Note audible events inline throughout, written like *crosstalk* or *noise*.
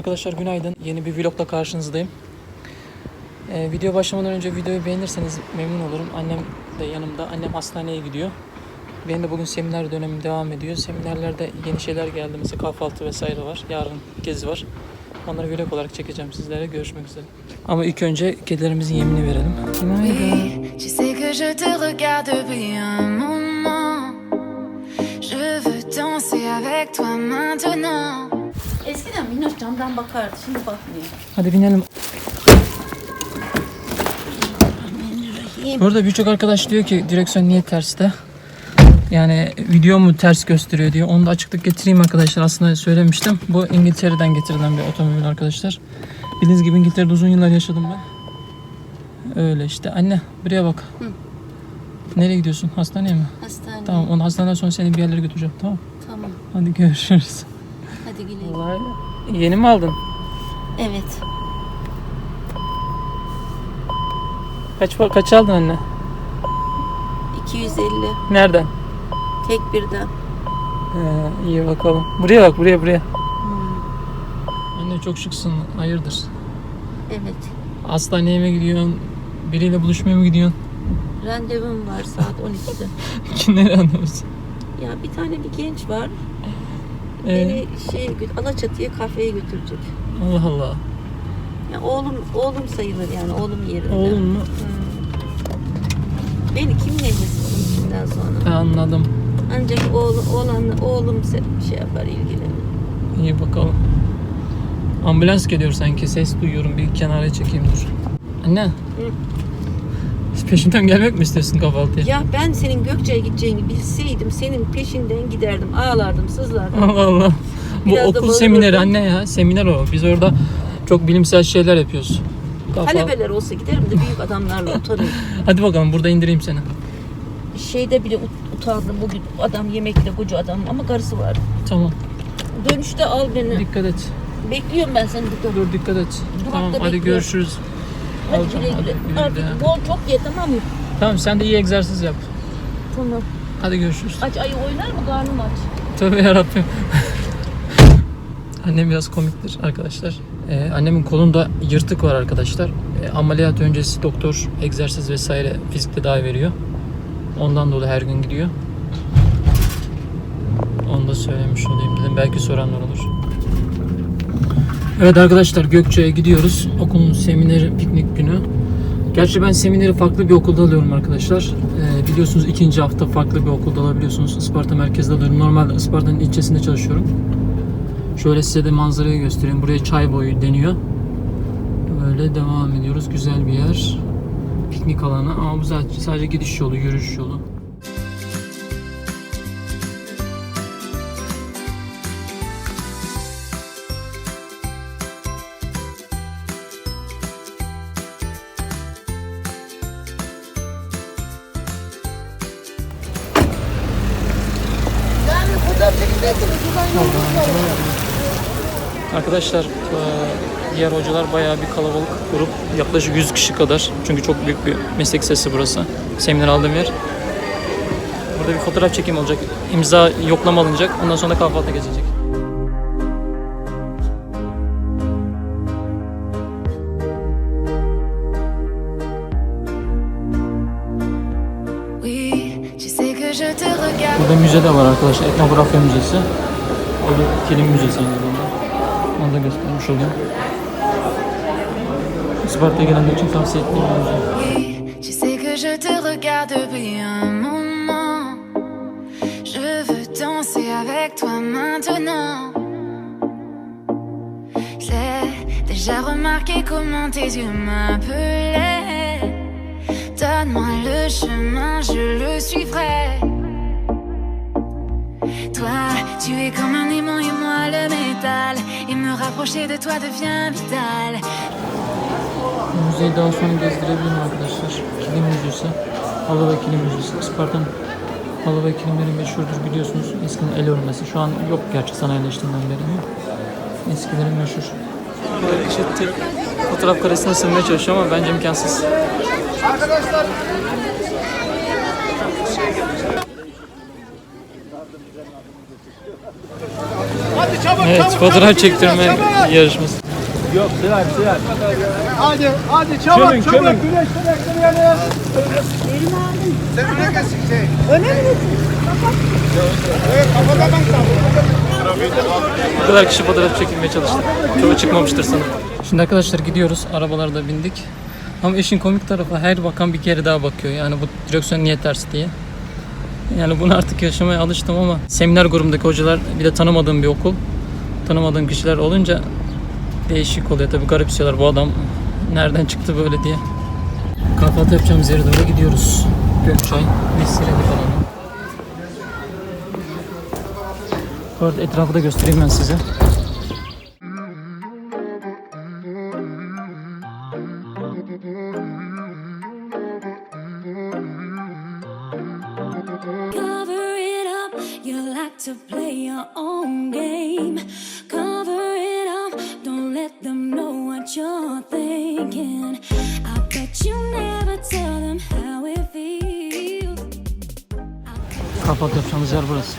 Arkadaşlar günaydın. Yeni bir vlogla karşınızdayım. Ee, video başlamadan önce videoyu beğenirseniz memnun olurum. Annem de yanımda. Annem hastaneye gidiyor. Benim de bugün seminer dönemim devam ediyor. Seminerlerde yeni şeyler geldi. Mesela kahvaltı vesaire var. Yarın gezi var. Onları vlog olarak çekeceğim sizlere. Görüşmek üzere. Ama ilk önce kedilerimizin yemini verelim. Günaydın. Eskiden Minnoş camdan bakardı, şimdi bakmıyor. Hadi binelim. Burada birçok arkadaş diyor ki direksiyon niye terste? Yani video mu ters gösteriyor diyor. Onu da açıklık getireyim arkadaşlar. Aslında söylemiştim. Bu İngiltere'den getirilen bir otomobil arkadaşlar. Bildiğiniz gibi İngiltere'de uzun yıllar yaşadım ben. Öyle işte. Anne buraya bak. Nereye gidiyorsun? Hastaneye mi? Hastane. Tamam. Onu hastaneden sonra seni bir yerlere götüreceğim. Tamam. Tamam. Hadi görüşürüz. Hadi güle. Vallahi yeni mi aldın? Evet. Kaç kaç aldın anne? 250. Nereden? Tek birden. Ee, iyi bakalım. Buraya bak buraya buraya. Anne çok şıksın. Hayırdır? Evet. Hastaneye mi gidiyorsun? Biriyle buluşmaya mı gidiyorsun? Randevum var saat 12'de. *laughs* Kimleri anlıyorsun? ya bir tane bir genç var. Ee, Beni şey Alaçatı'ya kafeye götürecek. Allah Allah. Ya oğlum oğlum sayılır yani oğlum yerinde. Oğlum mu? Beni kim nefes şimdiden sonra. Anladım. Ancak oğlum oğlan oğlum şey yapar ilgilenir. İyi bakalım. Ambulans geliyor sanki. Ses duyuyorum. Bir kenara çekeyim dur. Anne. Peşinden gelmek mi istiyorsun kahvaltıya? Ya ben senin Gökçe'ye gideceğini bilseydim senin peşinden giderdim. Ağlardım, sızlardım. *laughs* Allah Allah. Bu Biraz da okul bağırırdım. semineri anne ya. Seminer o. Biz orada çok bilimsel şeyler yapıyoruz. Kahval- Talebeler olsa giderim de büyük adamlarla utanırım. *laughs* Hadi bakalım burada indireyim seni. Şeyde bile ut- utandım bugün adam yemekte koca adam ama karısı var. Tamam. Dönüşte al beni. Dikkat et. Bekliyorum ben seni burada. Dur dikkat et. Durakta tamam hadi bekliyorum. görüşürüz. Hadi Alacağım, güle hadi güle. güle güle. Artık bol çok ye tamam mı? Tamam sen de iyi egzersiz yap. Tamam. Hadi görüşürüz. Aç ayı oynar mı karnım aç. Tövbe yarabbim. *laughs* Annem biraz komiktir arkadaşlar. Ee, annemin kolunda yırtık var arkadaşlar. Ee, ameliyat öncesi doktor egzersiz vesaire fizik tedavi veriyor. Ondan dolayı her gün gidiyor. Onu da söylemiş olayım dedim. Belki soranlar olur. Evet arkadaşlar Gökçe'ye gidiyoruz. Okulun semineri piknik günü. Gerçi ben semineri farklı bir okulda alıyorum arkadaşlar. Ee, biliyorsunuz ikinci hafta farklı bir okulda alabiliyorsunuz. Isparta merkezde alıyorum. Normalde Isparta'nın ilçesinde çalışıyorum. Şöyle size de manzarayı göstereyim. Buraya çay boyu deniyor. Böyle devam ediyoruz. Güzel bir yer. Piknik alanı ama bu sadece, gidiş yolu, yürüyüş yolu. Arkadaşlar eee, diğer hocalar bayağı bir kalabalık grup. Yaklaşık 100 kişi kadar. Çünkü çok büyük bir meslek sesi burası. Seminer aldığım yer. Burada bir fotoğraf çekim olacak. İmza yoklama alınacak. Ondan sonra kahvaltı regarde. Burada müze de var arkadaşlar. Etnografya Müzesi. O da kilim müzesi aynı zamanda. Onu göstermiş gelenler için tavsiye tu sais que je te regarde depuis un moment. Je veux danser avec toi maintenant. J'ai déjà remarqué comment tes yeux m'appelaient. Donne-moi le chemin, je le suivrai. Toi, tu es comme un aimant et moi le métal. Et me rapprocher de toi devient vital. Müzeyi daha sonra gezdirebilirim arkadaşlar. Kilim Müzesi. Halı ve Kilim Müzesi. Isparta'nın halı ve kilimleri meşhurdur biliyorsunuz. Eskiden el örmesi. Şu an yok gerçi sanayileştiğinden beri ama eskilerin meşhur. Böyle işte tek fotoğraf karesine sığmaya çalışıyor ama bence imkansız. Hadi çabuk Evet çabuk. fotoğraf çabuk, çektirme çabuk. yarışması. Hadi hadi çabuk Kömün, çabuk. kömün. Güneşte beklemeyelim. Sen öne gelsin şey. Öne mi Evet kafadan Bu kadar kişi fotoğraf çekilmeye çalıştı. Çoğu çıkmamıştır sanırım. Şimdi arkadaşlar gidiyoruz. Arabalarda bindik. Ama işin komik tarafı her bakan bir kere daha bakıyor. Yani bu direksiyon niye ters diye. Yani bunu artık yaşamaya alıştım ama seminer grubundaki hocalar bir de tanımadığım bir okul. Tanımadığım kişiler olunca değişik oluyor. Tabii garipsiyorlar bu adam nereden çıktı böyle diye. Kahvaltı yapacağımız yere doğru gidiyoruz. Gökçay, Vesile falan. Bu arada etrafı da göstereyim ben size. Never tell them how it feels. Kahvaltı yapacağımız yer burası.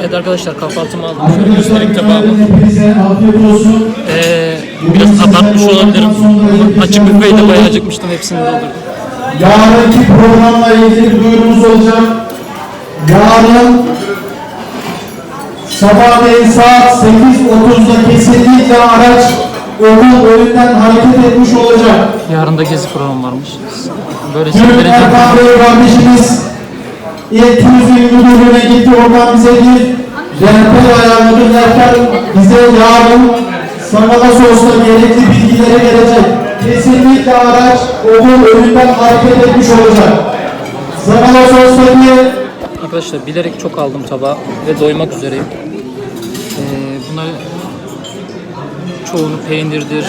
Evet arkadaşlar kahvaltımı aldım. Şöyle göstereyim tabağımı. Ee, biraz abartmış olabilirim. Ama açık büfeyde bayağı acıkmıştım. Hepsini doldurdum. Yarınki programla ilgili duyurumuz olacak. Yarın sabahleyin saat 8.30'da kesinlikle araç okul önünden hareket etmiş olacak. Yarın da gezi programı varmış. Böyle Dün. Erkan Bey kardeşimiz İl Müdürlüğü'ne gitti. Oradan bize bir rehber ayarladı. Rehber bize yarın Sangala Sos'ta gerekli bilgileri verecek. Kesinlikle araç okul önünden hareket etmiş olacak. Sangala Sos'taki Arkadaşlar bilerek çok aldım tabağı ve doymak üzereyim. Ee, bunları çoğunu peynirdir,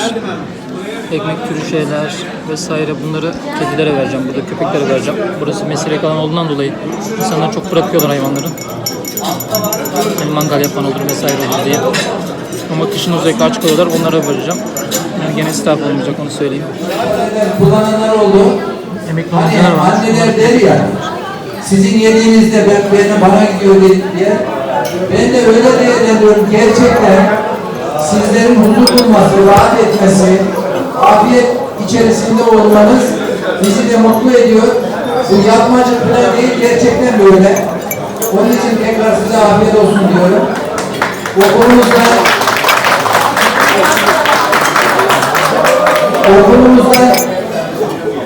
ekmek türü şeyler vesaire bunları kedilere vereceğim. Burada köpeklere vereceğim. Burası meslek alan olduğundan dolayı insanlar çok bırakıyorlar hayvanları. Yani mangal yapan olur vesaire olur diye. Ama kışın özellikle aç kalıyorlar onlara vereceğim. Yani gene israf olmayacak onu söyleyeyim. kullananlar oldu. Emekli Hani var. anneler der ya, sizin yediğinizde ben bana gidiyor diye. Ben de öyle değerlendiriyorum. Gerçekten sizlerin huzur bulması, rahat etmesi, afiyet içerisinde olmanız bizi de mutlu ediyor. Bu yapmacık falan değil, gerçekten böyle. Onun için tekrar size afiyet olsun diyorum. Okulumuzda okulumuzda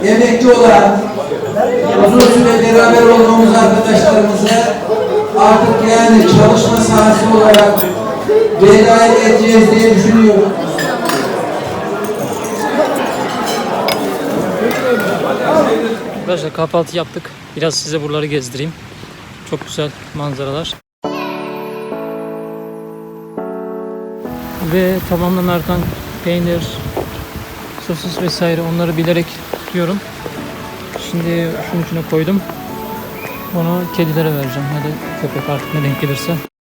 emekli olan uzun süre beraber olduğumuz arkadaşlarımıza artık yani çalışma sahası olarak veda edeceğiz diye düşünüyorum. Arkadaşlar kahvaltı yaptık. Biraz size buraları gezdireyim. Çok güzel manzaralar. Ve tabağımdan artan peynir, sosis vesaire onları bilerek tutuyorum. Şimdi şunun içine koydum. Onu kedilere vereceğim ya da köpek artık ne denk gelirse.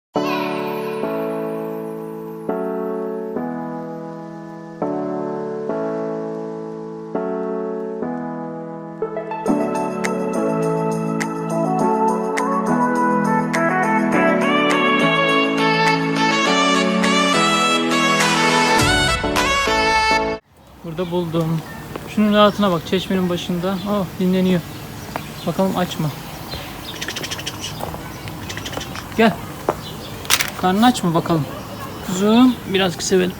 Burada buldum. Şunun rahatına bak çeşmenin başında. Oh dinleniyor. Bakalım aç mı? Küçük küçük küçük küçük küçük. Küçük küçük küçük küçük. Gel. Karnın aç mı bakalım. Kuzum biraz sevelim.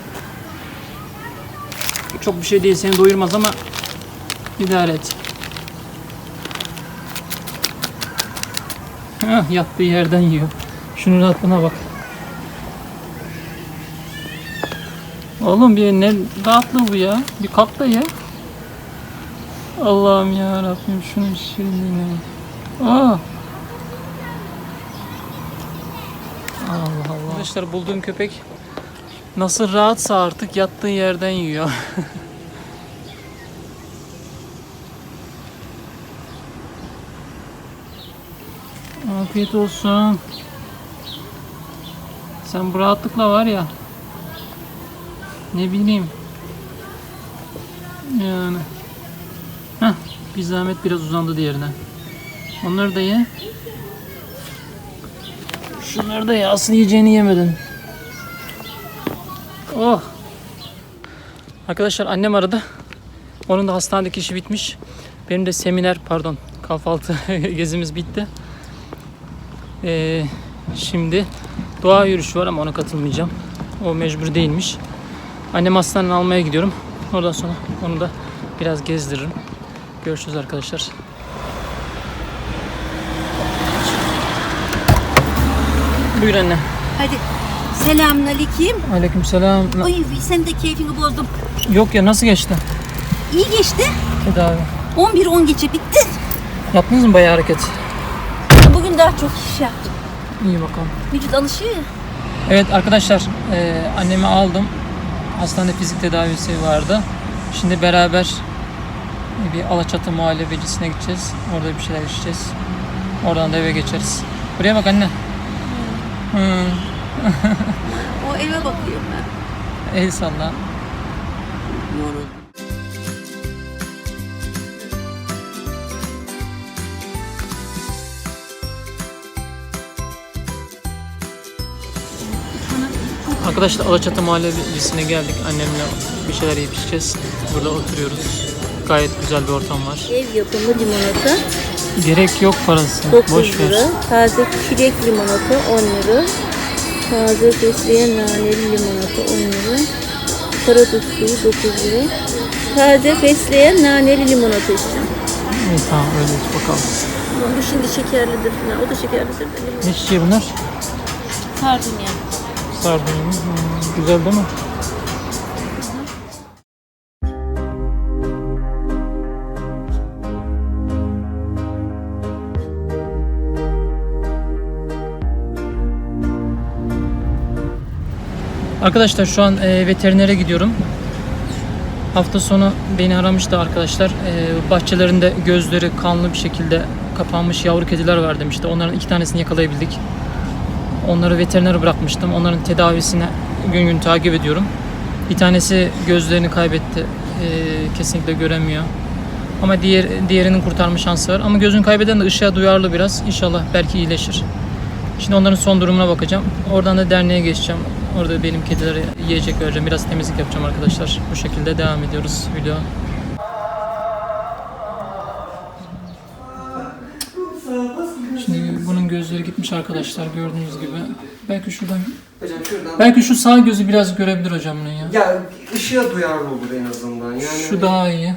Çok bir şey değil seni doyurmaz ama idare et. Hah, yattığı yerden yiyor. Şunun rahatlığına bak. Oğlum bir ne rahatlığı bu ya. Bir kalk da ye. Allah'ım ya Rabbim şunun şirinliğine. Aa. Allah Allah. Arkadaşlar bulduğum köpek nasıl rahatsa artık yattığı yerden yiyor. *laughs* Afiyet olsun. Sen bu rahatlıkla var ya. Ne bileyim. Yani. Heh, bir zahmet biraz uzandı diğerine. Onları da ye. Şunları da ye. Asıl yiyeceğini yemedin. Oh. Arkadaşlar annem aradı. Onun da hastanedeki işi bitmiş. Benim de seminer pardon kahvaltı *laughs* gezimiz bitti. Ee, şimdi doğa yürüyüşü var ama ona katılmayacağım. O mecbur değilmiş. Annem hastaneden almaya gidiyorum. Oradan sonra onu da biraz gezdiririm. Görüşürüz arkadaşlar. Buyur anne. Hadi. Selamünaleyküm. Aleykümselam. Na- Oy sen de keyfini bozdum. Yok ya nasıl geçti İyi geçti. tedavi? 11-10 geçe bitti. Yaptınız mı bayağı hareket? Bugün daha çok iş yaptım. İyi bakalım. Vücut alışıyor ya. Evet arkadaşlar e, annemi aldım. Hastanede fizik tedavisi vardı. Şimdi beraber bir Alaçatı muhallebecisine gideceğiz. Orada bir şeyler içeceğiz. Oradan da eve geçeriz. Buraya bak anne. Hı. *laughs* O eve bakıyorum ben. El salla. Arkadaşlar Alaçatı Mahallesi'ne geldik. Annemle bir şeyler yiyip içeceğiz. Burada oturuyoruz. Gayet güzel bir ortam var. Ev yapımı limonata Gerek yok parası. 9 Boş ver. lira. Taze çilek limonata 10 lira. Taze fesleğen naneli limonata 10 lira. Karadut suyu 9 lira. Taze fesleğen naneli limonata içeceğim. İyi tamam öyle bakalım. Bu şimdi şekerlidir falan. O da şekerlidir. Ne çiçeği bunlar? Sardunya. Sardunya mı? Hmm, güzel değil mi? Arkadaşlar şu an e, veterinere gidiyorum. Hafta sonu beni aramıştı arkadaşlar. E, bahçelerinde gözleri kanlı bir şekilde kapanmış yavru kediler var demişti. Onların iki tanesini yakalayabildik. Onları veterinere bırakmıştım. Onların tedavisini gün gün takip ediyorum. Bir tanesi gözlerini kaybetti. Ee, kesinlikle göremiyor. Ama diğer diğerinin kurtarma şansı var. Ama gözünü kaybeden de ışığa duyarlı biraz. İnşallah belki iyileşir. Şimdi onların son durumuna bakacağım. Oradan da derneğe geçeceğim. Orada benim kedilere yiyecek vereceğim. Biraz temizlik yapacağım arkadaşlar. Bu şekilde devam ediyoruz video. Arkadaşlar gördüğünüz gibi. Belki şuradan Hocam şuradan. Belki şu sağ gözü biraz görebilir hocam bunun ya. Ya ışığa duyarlı olur en azından. Yani Şu daha iyi.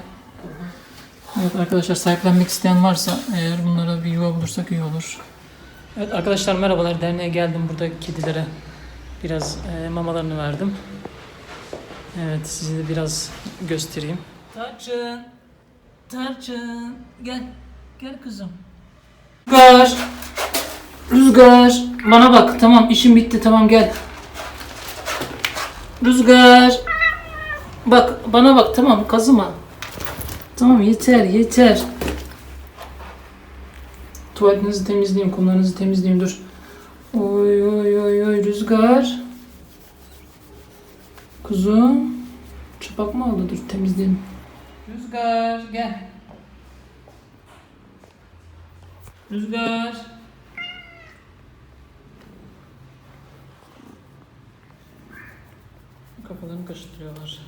Evet arkadaşlar sahiplenmek isteyen varsa eğer bunlara bir yuva bulursak iyi olur. Evet arkadaşlar merhabalar. Derneğe geldim. Burada kedilere biraz e, mamalarını verdim. Evet size de biraz göstereyim. Tarçın. Tarçın. Gel. Gel kızım. Rüzgar. Rüzgar. Bana bak. Tamam işim bitti. Tamam gel. Rüzgar. Bak bana bak tamam kazıma. Tamam yeter yeter. Tuvaletinizi temizleyeyim, kumlarınızı temizleyeyim dur. Oy oy oy oy rüzgar. Kuzum. Çapak mı oldu? Dur temizleyeyim. Rüzgar gel. Rüzgar. Kafalarını kaşıtırıyorlar.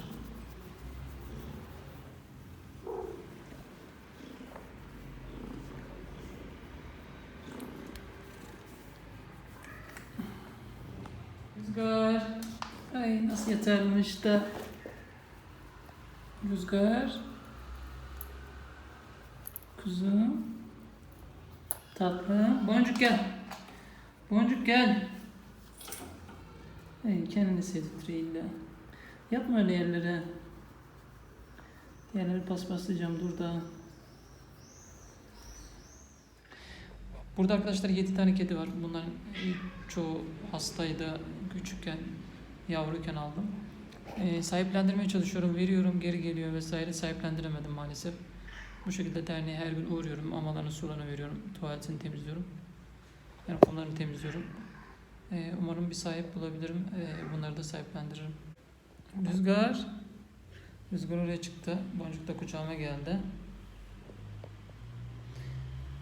Rüzgar. Ay nasıl yetermiş de. Rüzgar. Kuzum. Tatlı. Boncuk gel. Boncuk gel. Ay kendini sevdirtiyor illa. Yapma öyle yerlere. Yerleri paspaslayacağım dur da. Burada arkadaşlar 7 tane kedi var. Bunların çoğu hastaydı küçükken, yavruyken aldım. E, sahiplendirmeye çalışıyorum, veriyorum, geri geliyor vesaire. Sahiplendiremedim maalesef. Bu şekilde derneğe her gün uğruyorum. Mamalarını, sularını veriyorum. Tuvaletini temizliyorum. Yani kumlarını temizliyorum. E, umarım bir sahip bulabilirim. E, bunları da sahiplendiririm. Rüzgar. Rüzgar oraya çıktı. Boncuk da kucağıma geldi.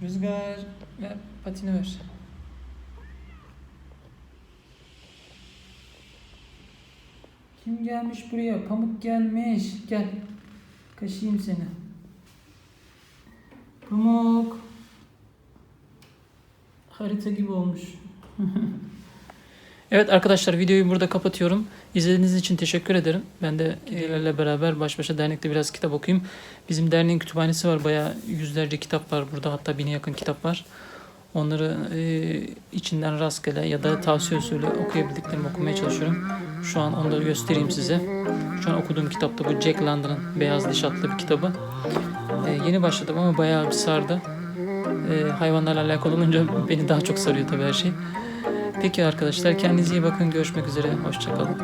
Rüzgar ver patini ver. Kim gelmiş buraya? Pamuk gelmiş. Gel. Kaşıyım seni. Pamuk. Harita gibi olmuş. *laughs* evet arkadaşlar videoyu burada kapatıyorum. İzlediğiniz için teşekkür ederim. Ben de kedilerle beraber baş başa dernekte biraz kitap okuyayım. Bizim derneğin kütüphanesi var. Bayağı yüzlerce kitap var burada. Hatta bine yakın kitap var. Onları e, içinden rastgele ya da tavsiye usulü okuyabildiklerimi okumaya çalışıyorum. Şu an onları göstereyim size. Şu an okuduğum kitapta bu Jack London'ın Beyaz Diş adlı bir kitabı. E, yeni başladım ama bayağı bir sardı. E, hayvanlarla alakalı olunca *laughs* beni daha çok sarıyor tabii her şey. Peki arkadaşlar kendinize iyi bakın. Görüşmek üzere. Hoşçakalın.